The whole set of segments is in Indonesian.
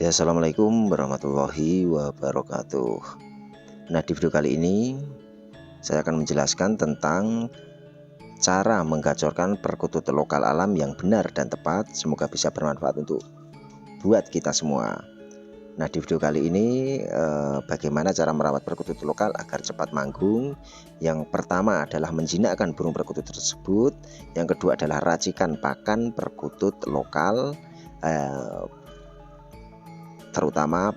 Ya, Assalamualaikum warahmatullahi wabarakatuh. Nah, di video kali ini saya akan menjelaskan tentang cara menggacorkan perkutut lokal alam yang benar dan tepat. Semoga bisa bermanfaat untuk buat kita semua. Nah, di video kali ini eh, bagaimana cara merawat perkutut lokal agar cepat manggung. Yang pertama adalah menjinakkan burung perkutut tersebut. Yang kedua adalah racikan pakan perkutut lokal. Eh, terutama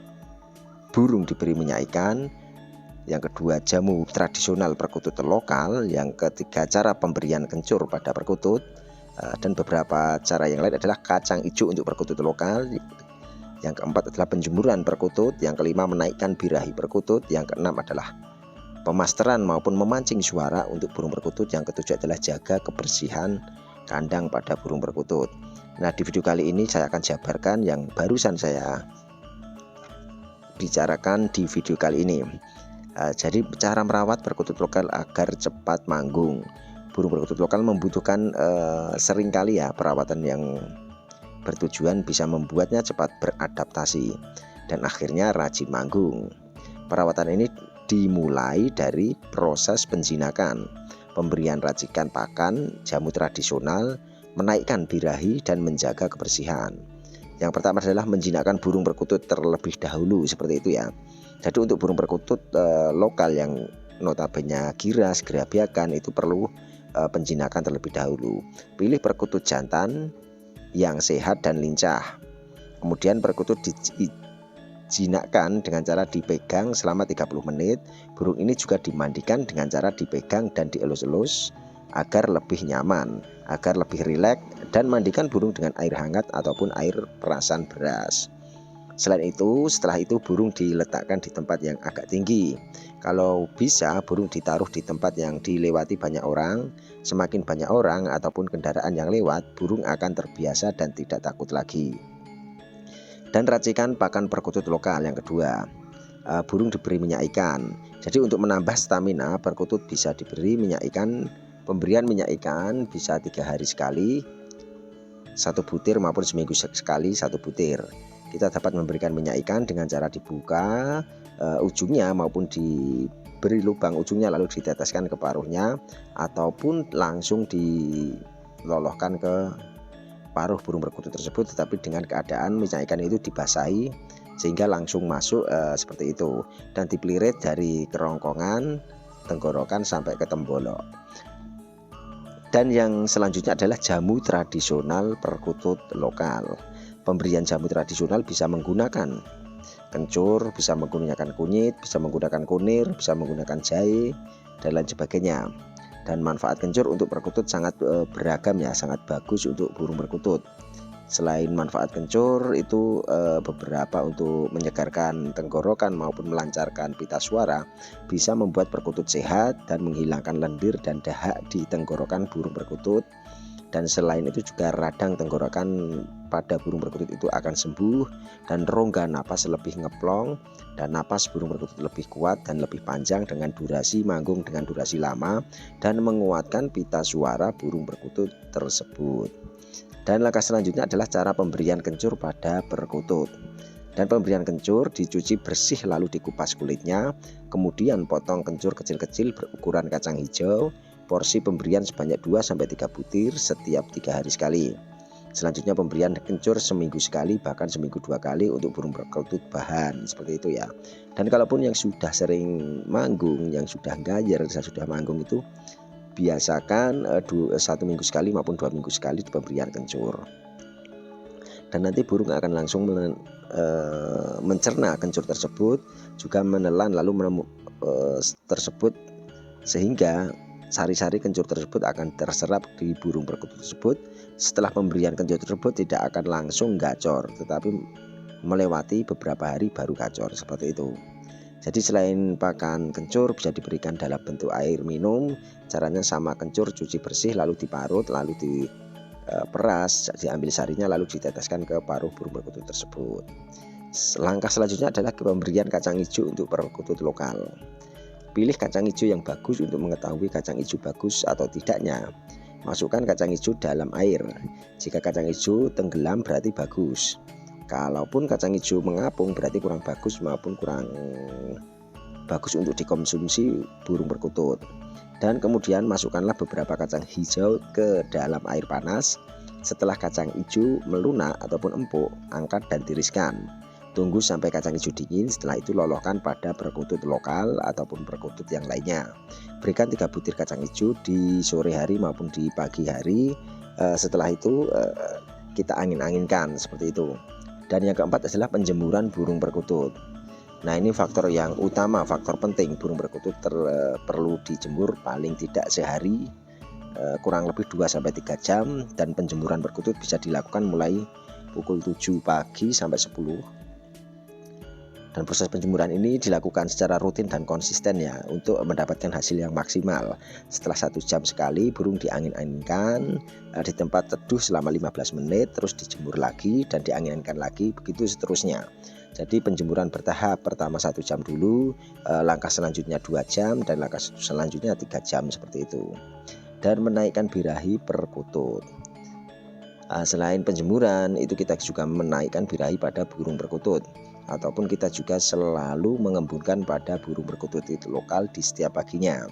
burung diberi minyak ikan yang kedua jamu tradisional perkutut lokal. Yang ketiga cara pemberian kencur pada perkutut. Eh, dan beberapa cara yang lain adalah kacang hijau untuk perkutut lokal. Yang keempat adalah penjemuran perkutut. Yang kelima menaikkan birahi perkutut. Yang keenam adalah pemasteran maupun memancing suara untuk burung perkutut. Yang ketujuh adalah jaga kebersihan kandang pada burung perkutut. Nah di video kali ini saya akan jabarkan yang barusan saya bicarakan di video kali ini. Uh, jadi cara merawat perkutut lokal agar cepat manggung. Burung perkutut lokal membutuhkan uh, sering kali ya perawatan yang bertujuan bisa membuatnya cepat beradaptasi dan akhirnya rajin manggung. Perawatan ini dimulai dari proses penjinakan, pemberian racikan pakan, jamu tradisional, menaikkan birahi dan menjaga kebersihan. Yang pertama adalah menjinakkan burung perkutut terlebih dahulu seperti itu ya. Jadi untuk burung perkutut e, lokal yang notabene giras, gerabiakan itu perlu e, penjinakan terlebih dahulu. Pilih perkutut jantan yang sehat dan lincah. Kemudian perkutut dijinakkan dengan cara dipegang selama 30 menit. Burung ini juga dimandikan dengan cara dipegang dan dielus-elus agar lebih nyaman, agar lebih rileks dan mandikan burung dengan air hangat ataupun air perasan beras. Selain itu, setelah itu burung diletakkan di tempat yang agak tinggi. Kalau bisa, burung ditaruh di tempat yang dilewati banyak orang. Semakin banyak orang ataupun kendaraan yang lewat, burung akan terbiasa dan tidak takut lagi. Dan racikan pakan perkutut lokal yang kedua. Uh, burung diberi minyak ikan. Jadi untuk menambah stamina, perkutut bisa diberi minyak ikan Pemberian minyak ikan bisa tiga hari sekali, satu butir maupun seminggu sekali satu butir. Kita dapat memberikan minyak ikan dengan cara dibuka uh, ujungnya maupun diberi lubang ujungnya lalu diteteskan ke paruhnya ataupun langsung diloloskan ke paruh burung perkutut tersebut tetapi dengan keadaan minyak ikan itu dibasahi sehingga langsung masuk uh, seperti itu dan dipelirit dari kerongkongan tenggorokan sampai ke tembolok dan yang selanjutnya adalah jamu tradisional perkutut lokal. Pemberian jamu tradisional bisa menggunakan kencur, bisa menggunakan kunyit, bisa menggunakan kunir, bisa menggunakan jahe, dan lain sebagainya. Dan manfaat kencur untuk perkutut sangat eh, beragam ya, sangat bagus untuk burung perkutut. Selain manfaat kencur itu e, beberapa untuk menyegarkan tenggorokan maupun melancarkan pita suara bisa membuat perkutut sehat dan menghilangkan lendir dan dahak di tenggorokan burung perkutut dan selain itu juga radang tenggorokan pada burung perkutut itu akan sembuh dan rongga napas lebih ngeplong dan napas burung perkutut lebih kuat dan lebih panjang dengan durasi manggung dengan durasi lama dan menguatkan pita suara burung perkutut tersebut. Dan langkah selanjutnya adalah cara pemberian kencur pada perkutut. Dan pemberian kencur dicuci bersih lalu dikupas kulitnya, kemudian potong kencur kecil-kecil berukuran kacang hijau. Porsi pemberian sebanyak 2-3 butir setiap tiga hari sekali. Selanjutnya pemberian kencur seminggu sekali bahkan seminggu dua kali untuk burung perkutut bahan seperti itu ya. Dan kalaupun yang sudah sering manggung, yang sudah gayer, sudah manggung itu biasakan uh, dua, satu minggu sekali maupun dua minggu sekali pemberian kencur. Dan nanti burung akan langsung uh, mencerna kencur tersebut juga menelan lalu menemu tersebut sehingga sari-sari kencur tersebut akan terserap di burung perkutut tersebut. Setelah pemberian kencur tersebut tidak akan langsung gacor tetapi melewati beberapa hari baru gacor seperti itu jadi selain pakan kencur bisa diberikan dalam bentuk air minum. Caranya sama kencur cuci bersih lalu diparut lalu diperas, e, diambil sarinya lalu diteteskan ke paruh burung perkutut tersebut. Langkah selanjutnya adalah pemberian kacang hijau untuk perkutut lokal. Pilih kacang hijau yang bagus untuk mengetahui kacang hijau bagus atau tidaknya. Masukkan kacang hijau dalam air. Jika kacang hijau tenggelam berarti bagus. Kalaupun kacang hijau mengapung berarti kurang bagus maupun kurang bagus untuk dikonsumsi burung perkutut dan kemudian masukkanlah beberapa kacang hijau ke dalam air panas setelah kacang hijau melunak ataupun empuk angkat dan tiriskan Tunggu sampai kacang hijau dingin, setelah itu lolohkan pada perkutut lokal ataupun perkutut yang lainnya. Berikan tiga butir kacang hijau di sore hari maupun di pagi hari. Eh, setelah itu eh, kita angin-anginkan seperti itu. Dan yang keempat adalah penjemuran burung perkutut. Nah ini faktor yang utama, faktor penting. Burung perkutut ter, eh, perlu dijemur paling tidak sehari kurang lebih 2-3 jam. Dan penjemuran perkutut bisa dilakukan mulai pukul 7 pagi sampai 10 dan proses penjemuran ini dilakukan secara rutin dan konsisten ya untuk mendapatkan hasil yang maksimal. Setelah satu jam sekali burung diangin-anginkan eh, di tempat teduh selama 15 menit terus dijemur lagi dan diangin-anginkan lagi begitu seterusnya. Jadi penjemuran bertahap pertama satu jam dulu, eh, langkah selanjutnya dua jam dan langkah selanjutnya tiga jam seperti itu. Dan menaikkan birahi perkutut. Eh, selain penjemuran itu kita juga menaikkan birahi pada burung perkutut ataupun kita juga selalu mengembunkan pada burung perkutut itu lokal di setiap paginya.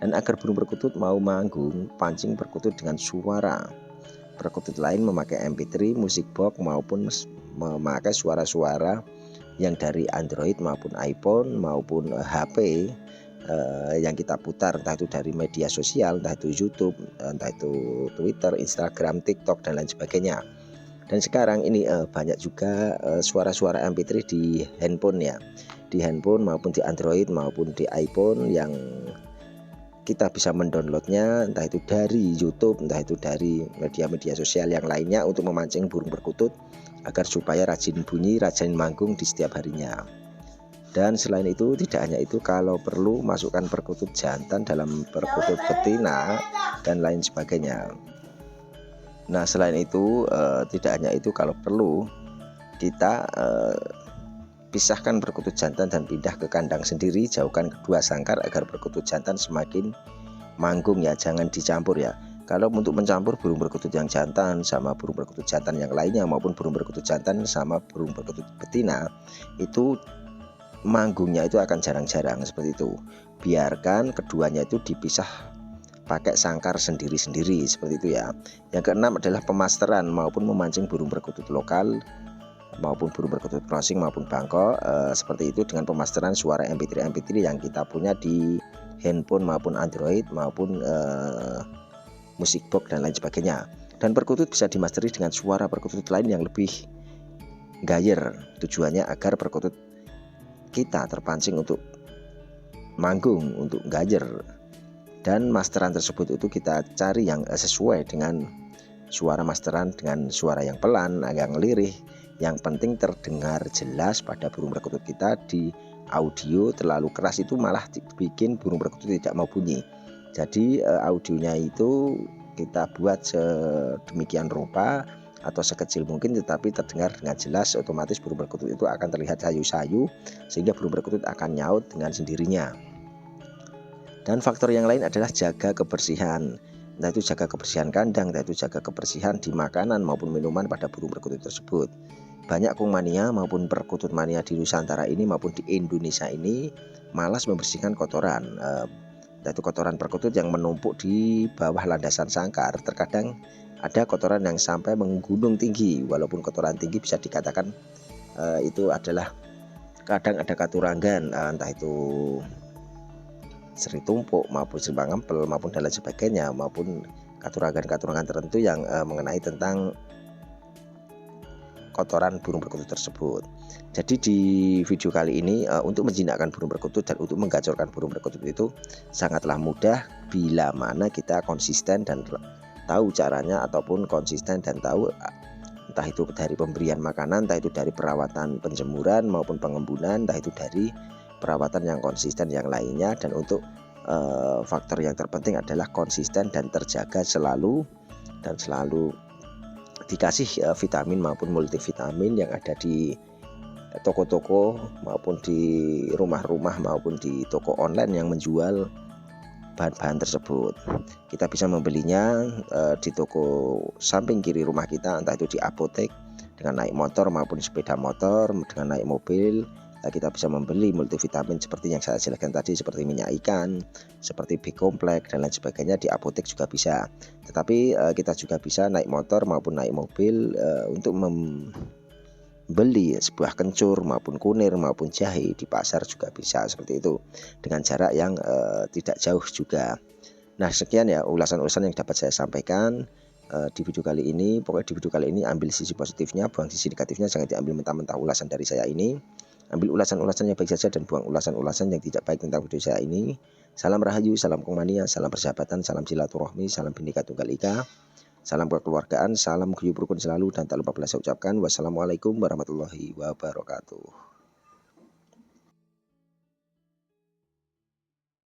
Dan agar burung perkutut mau manggung, pancing perkutut dengan suara. Perkutut lain memakai MP3, musik box maupun memakai suara-suara yang dari Android maupun iPhone maupun HP eh, eh, yang kita putar entah itu dari media sosial, entah itu YouTube, entah itu Twitter, Instagram, TikTok dan lain sebagainya dan sekarang ini uh, banyak juga eh, suara-suara uh, MP3 di handphone ya. Di handphone maupun di Android maupun di iPhone yang kita bisa mendownloadnya entah itu dari YouTube entah itu dari media-media sosial yang lainnya untuk memancing burung perkutut agar supaya rajin bunyi rajin manggung di setiap harinya. Dan selain itu tidak hanya itu kalau perlu masukkan perkutut jantan dalam perkutut betina dan lain sebagainya Nah, selain itu eh, tidak hanya itu kalau perlu kita eh, pisahkan perkutut jantan dan pindah ke kandang sendiri, jauhkan kedua sangkar agar perkutut jantan semakin manggung ya, jangan dicampur ya. Kalau untuk mencampur burung perkutut yang jantan sama burung perkutut jantan yang lainnya maupun burung perkutut jantan sama burung perkutut betina itu manggungnya itu akan jarang-jarang seperti itu. Biarkan keduanya itu dipisah pakai sangkar sendiri-sendiri seperti itu ya. Yang keenam adalah pemasteran maupun memancing burung perkutut lokal maupun burung perkutut crossing maupun bangkok eh, seperti itu dengan pemasteran suara MP3 MP3 yang kita punya di handphone maupun Android maupun eh, musik box dan lain sebagainya. Dan perkutut bisa dimasteri dengan suara perkutut lain yang lebih gayer. Tujuannya agar perkutut kita terpancing untuk manggung, untuk gayer dan masteran tersebut itu kita cari yang eh, sesuai dengan suara masteran dengan suara yang pelan, agak lirih yang penting terdengar jelas pada burung perkutut kita di audio terlalu keras itu malah bikin burung perkutut tidak mau bunyi. Jadi eh, audionya itu kita buat sedemikian rupa atau sekecil mungkin tetapi terdengar dengan jelas otomatis burung perkutut itu akan terlihat sayu-sayu sehingga burung perkutut akan nyaut dengan sendirinya dan faktor yang lain adalah jaga kebersihan. Entah itu jaga kebersihan kandang, entah itu jaga kebersihan di makanan maupun minuman pada burung perkutut tersebut. Banyak kungmania maupun perkutut mania di Nusantara ini maupun di Indonesia ini malas membersihkan kotoran. Eh, entah itu kotoran perkutut yang menumpuk di bawah landasan sangkar. Terkadang ada kotoran yang sampai menggunung tinggi. Walaupun kotoran tinggi bisa dikatakan eh, itu adalah kadang ada katurangan, eh, entah itu seri tumpuk maupun seri ngempel maupun dan lain sebagainya maupun katurangan-katurangan tertentu yang uh, mengenai tentang kotoran burung perkutut tersebut. Jadi di video kali ini uh, untuk menjinakkan burung perkutut dan untuk menggacorkan burung perkutut itu sangatlah mudah bila mana kita konsisten dan tahu caranya ataupun konsisten dan tahu entah itu dari pemberian makanan, entah itu dari perawatan penjemuran maupun pengembunan, entah itu dari perawatan yang konsisten yang lainnya dan untuk uh, faktor yang terpenting adalah konsisten dan terjaga selalu dan selalu dikasih uh, vitamin maupun multivitamin yang ada di toko-toko maupun di rumah-rumah maupun di toko online yang menjual bahan-bahan tersebut. Kita bisa membelinya uh, di toko samping kiri rumah kita, entah itu di apotek dengan naik motor maupun sepeda motor dengan naik mobil kita bisa membeli multivitamin seperti yang saya jelaskan tadi seperti minyak ikan, seperti B komplek dan lain sebagainya. Di apotek juga bisa. Tetapi uh, kita juga bisa naik motor maupun naik mobil uh, untuk membeli sebuah kencur maupun kunir maupun jahe di pasar juga bisa seperti itu. Dengan jarak yang tidak jauh juga. Nah sekian ya ulasan-ulasan yang dapat saya sampaikan di video kali ini. Pokoknya di video kali ini ambil sisi positifnya buang sisi negatifnya. Jangan diambil mentah-mentah ulasan dari saya ini ambil ulasan-ulasan yang baik saja dan buang ulasan-ulasan yang tidak baik tentang video saya ini. Salam rahayu, salam komania, salam persahabatan, salam silaturahmi, salam bhinneka tunggal ika, salam kekeluargaan, salam guyub rukun selalu dan tak lupa saya ucapkan wassalamualaikum warahmatullahi wabarakatuh.